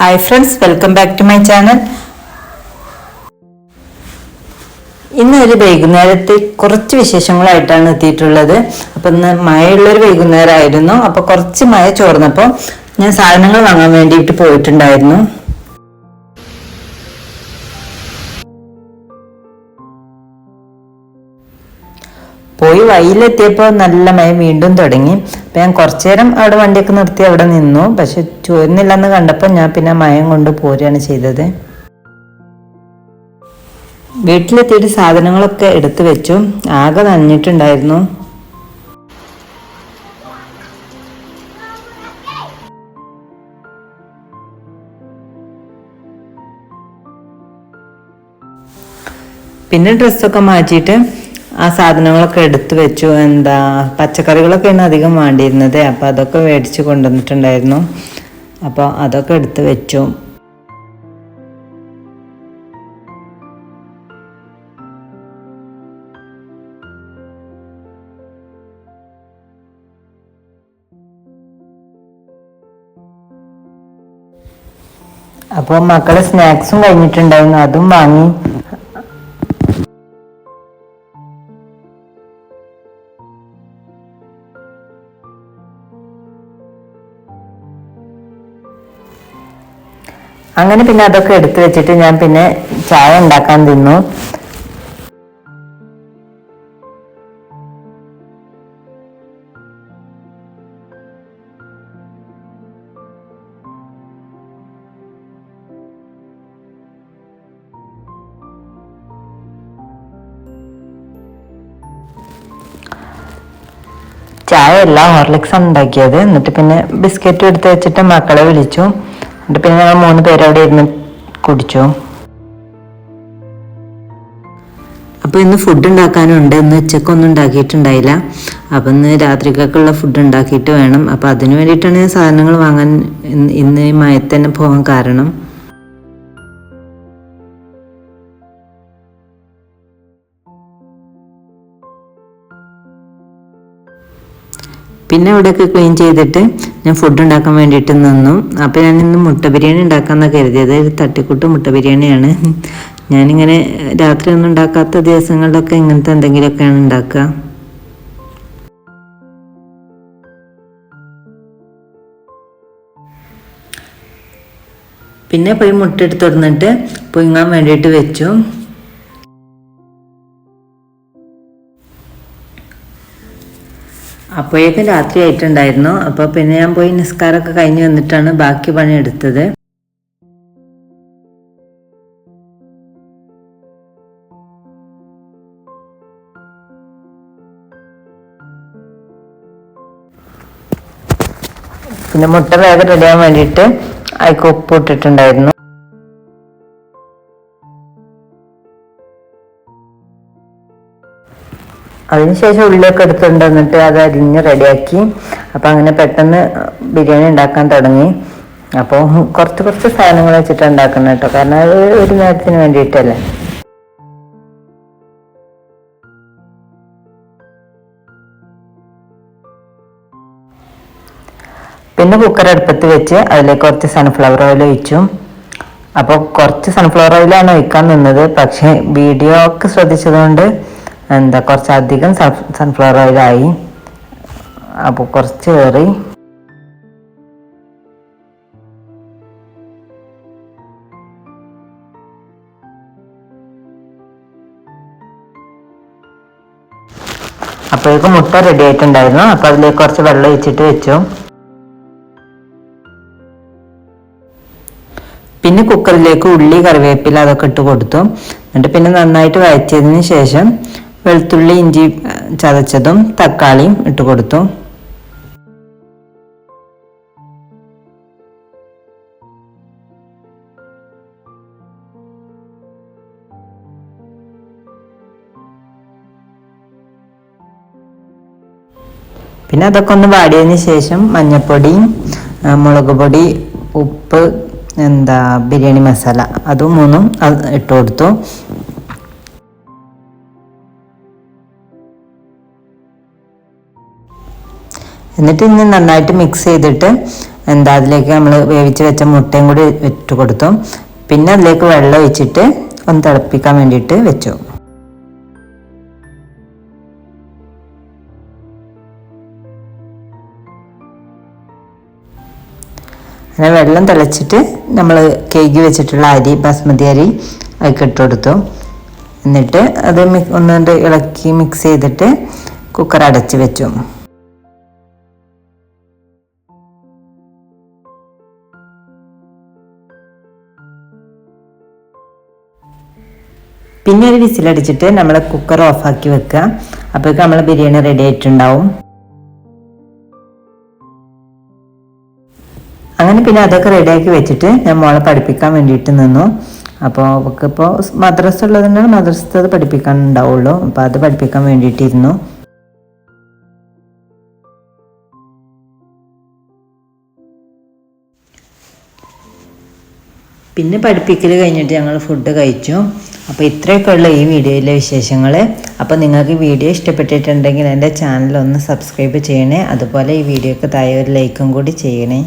Hi friends welcome back to my channel ഇന്ന് ഒരു വൈകുന്നേരത്തെ കുറച്ച് വിശേഷങ്ങളായിട്ടാണ് എത്തിയിട്ടുള്ളത്. അപ്പം ഇന്ന് മഴയുള്ളൊരു വൈകുന്നേരമായിരുന്നു. അപ്പോൾ കുറച്ച് മഴ ചോർന്നപ്പോൾ ഞാൻ സാധനങ്ങൾ വാങ്ങാൻ വേണ്ടിയിട്ട് പോയിട്ടുണ്ടായിരുന്നു. പോയി വഴിയിലെത്തിയപ്പോൾ നല്ല മഴ വീണ്ടും തുടങ്ങി. അപ്പം ഞാൻ കുറച്ചു നേരം അവിടെ വണ്ടിയൊക്കെ നിർത്തി അവിടെ നിന്നു. പക്ഷെ ചോരുന്നില്ലെന്ന് കണ്ടപ്പോൾ ഞാൻ പിന്നെ മയം കൊണ്ട് പോരുകയാണ് ചെയ്തത്. വീട്ടിലെത്തിയിട്ട് സാധനങ്ങളൊക്കെ എടുത്തു വെച്ചു. ആകെ നനഞ്ഞിട്ടുണ്ടായിരുന്നു. പിന്നെ ഡ്രസ്സൊക്കെ മാറ്റിയിട്ട് ആ സാധനങ്ങളൊക്കെ എടുത്തു വെച്ചു. എന്താ പച്ചക്കറികളൊക്കെയാണ് അധികം വേണ്ടിയിരുന്നത്. അപ്പോൾ അതൊക്കെ മേടിച്ച് കൊണ്ടുവന്നിട്ടുണ്ടായിരുന്നു. അപ്പോൾ അതൊക്കെ എടുത്തു വെച്ചു. അപ്പോൾ മക്കളെ സ്നാക്സും കഴിഞ്ഞിട്ടുണ്ടായിരുന്നു. അതും വാങ്ങി. അങ്ങനെ പിന്നെ അതൊക്കെ എടുത്തു വെച്ചിട്ട് ഞാൻ പിന്നെ ചായ ഉണ്ടാക്കാൻ തിന്നു. ചായ അല്ല ഹോർലിക്സ് ഉണ്ടാക്കിയത്. എന്നിട്ട് പിന്നെ ബിസ്ക്കറ്റ് എടുത്ത് വെച്ചിട്ട് മക്കളെ വിളിച്ചു. എന്നിട്ട് പിന്നെ ഞങ്ങൾ മൂന്ന് പേര് അവിടെ ഇരുന്ന് കുടിച്ചു. അപ്പോൾ ഇന്ന് ഫുഡ് ഉണ്ടാക്കാനുണ്ട്. ഇന്ന് ഉച്ചക്കൊന്നും ഉണ്ടാക്കിയിട്ടുണ്ടായില്ല. അപ്പം ഇന്ന് രാത്രിക്കൊക്കെയുള്ള ഫുഡ് ഉണ്ടാക്കിയിട്ട് വേണം. അപ്പോൾ അതിന് വേണ്ടിയിട്ടാണ് ഞാൻ സാധനങ്ങൾ വാങ്ങാൻ ഇന്ന് ഈ മയത്ത് തന്നെ പോകാൻ കാരണം. പിന്നെ അവിടെയൊക്കെ ക്ലീൻ ചെയ്തിട്ട് ഞാൻ ഫുഡ് ഉണ്ടാക്കാൻ വേണ്ടിയിട്ട് നിന്നു. അപ്പോൾ ഞാൻ ഇന്ന് മുട്ട ബിരിയാണി ഉണ്ടാക്കാമെന്നാണ് കരുതിയത്. ഒരു തട്ടിക്കൂട്ട് മുട്ട ബിരിയാണിയാണ്. ഞാനിങ്ങനെ രാത്രി ഒന്നും ഉണ്ടാക്കാത്ത ദിവസങ്ങളിലൊക്കെ ഇങ്ങനത്തെ എന്തെങ്കിലുമൊക്കെയാണ് ഉണ്ടാക്കുക. പിന്നെ പോയി മുട്ട എടുത്ത് തുറന്നിട്ട് പുഴുങ്ങാൻ വേണ്ടിയിട്ട് വെച്ചു. അപ്പോഴേക്കും രാത്രി ആയിട്ടുണ്ടായിരുന്നു. അപ്പോൾ പിന്നെ ഞാൻ പോയി നിസ്കാരമൊക്കെ കഴിഞ്ഞ് വന്നിട്ടാണ് ബാക്കി പണി എടുത്തത്. പിന്നെ മുട്ട വേഗം റെഡിയാൻ വേണ്ടിയിട്ട് അയക്ക് ഉപ്പ് ഇട്ടിട്ടുണ്ടായിരുന്നു. അതിനുശേഷം ഉള്ളിലേക്ക് എടുത്തുകൊണ്ട് വന്നിട്ട് അത് അരിഞ്ഞ് റെഡിയാക്കി അപ്പം അങ്ങനെ പെട്ടെന്ന് ബിരിയാണി ഉണ്ടാക്കാൻ തുടങ്ങി. അപ്പോൾ കുറച്ച് കുറച്ച് സാധനങ്ങൾ വെച്ചിട്ട് ഉണ്ടാക്കുന്നത് കേട്ടോ. കാരണം അത് ഒരു നേരത്തിന് വേണ്ടിയിട്ടല്ലേ. പിന്നെ കുക്കർ അടുപ്പത്ത് വെച്ച് അതിലേക്ക് കുറച്ച് സൺഫ്ലവർ ഓയിൽ ഒഴിച്ചു. അപ്പോൾ കുറച്ച് സൺഫ്ലവർ ഓയിലാണ് ഒഴിക്കാൻ നിന്നത്. പക്ഷേ വീഡിയോ ഒക്കെ ശ്രദ്ധിച്ചതുകൊണ്ട് എന്താ കുറച്ചധികം സൺഫ്ലവർ ഓയിലായി അപ്പോൾ കുറച്ച് കയറി. അപ്പോഴേക്കും മുട്ട റെഡി ആയിട്ടുണ്ടായിരുന്നു. അപ്പോൾ അതിലേക്ക് കുറച്ച് വെള്ളം ഒഴിച്ചിട്ട് വെച്ചു. പിന്നെ കുക്കറിലേക്ക് ഉള്ളി കറിവേപ്പില അതൊക്കെ ഇട്ട് കൊടുത്തു. എന്നിട്ട് പിന്നെ നന്നായിട്ട് വഴറ്റിയതിന് ശേഷം വെളുത്തുള്ളി ഇഞ്ചി ചതച്ചതും തക്കാളിയും ഇട്ട് കൊടുത്തു. പിന്നെ അതൊക്കെ ഒന്ന് വാടിയതിന് ശേഷം മഞ്ഞൾപ്പൊടി മുളക് പൊടി ഉപ്പ് എന്താ ബിരിയാണി മസാല അതും മൂന്നും ഇട്ട് കൊടുത്തു. എന്നിട്ട് ഇനി നന്നായിട്ട് മിക്സ് ചെയ്തിട്ട് എന്താ അതിലേക്ക് നമ്മൾ വേവിച്ച് വെച്ച മുട്ടയും കൂടി ഇട്ട് കൊടുത്തു. പിന്നെ അതിലേക്ക് വെള്ളം ഒഴിച്ചിട്ട് ഒന്ന് തിളപ്പിക്കാൻ വേണ്ടിയിട്ട് വെച്ചു. അങ്ങനെ വെള്ളം തിളച്ചിട്ട് നമ്മൾ കേക്ക് വെച്ചിട്ടുള്ള അരി ബസ്മതി അരി അതിലേക്ക് ഇട്ട് കൊടുത്തു. എന്നിട്ട് അത് ഒന്നുകൊണ്ട് ഇളക്കി മിക്സ് ചെയ്തിട്ട് കുക്കർ അടച്ച് വെച്ചു. പിന്നെ ഒരു വിസിലടിച്ചിട്ട് നമ്മൾ കുക്കർ ഓഫാക്കി വെക്കുക. അപ്പോഴേക്കും നമ്മൾ ബിരിയാണി റെഡി ആയിട്ടുണ്ടാവും. അങ്ങനെ പിന്നെ അതൊക്കെ റെഡിയാക്കി വെച്ചിട്ട് ഞാൻ മോളെ പഠിപ്പിക്കാൻ വേണ്ടിയിട്ട് നിന്നു. അപ്പോൾ അവൾക്ക് ഇപ്പോൾ മദ്രസ ഉള്ളതുകൊണ്ടാണ് മദ്രസത്തത് പഠിപ്പിക്കാൻ ഉണ്ടാവുള്ളൂ. അപ്പോൾ അത് പഠിപ്പിക്കാൻ വേണ്ടിയിട്ടിരുന്നു. പിന്നെ പഠിപ്പിക്കൽ കഴിഞ്ഞിട്ട് ഞങ്ങൾ ഫുഡ് കഴിച്ചു. അപ്പോൾ ഇത്രയൊക്കെ ഉള്ള ഈ വീഡിയോയിലെ വിശേഷങ്ങൾ അപ്പോൾ നിങ്ങൾക്ക് വീഡിയോ ഇഷ്ടപ്പെട്ടിട്ടുണ്ടെങ്കിൽ എന്റെ ചാനൽ ഒന്ന് സബ്സ്ക്രൈബ് ചെയ്യണേ. അതുപോലെ ഈ വീഡിയോക്ക് താഴെ ഒരു ലൈക്കും കൂടി ചെയ്യണേ.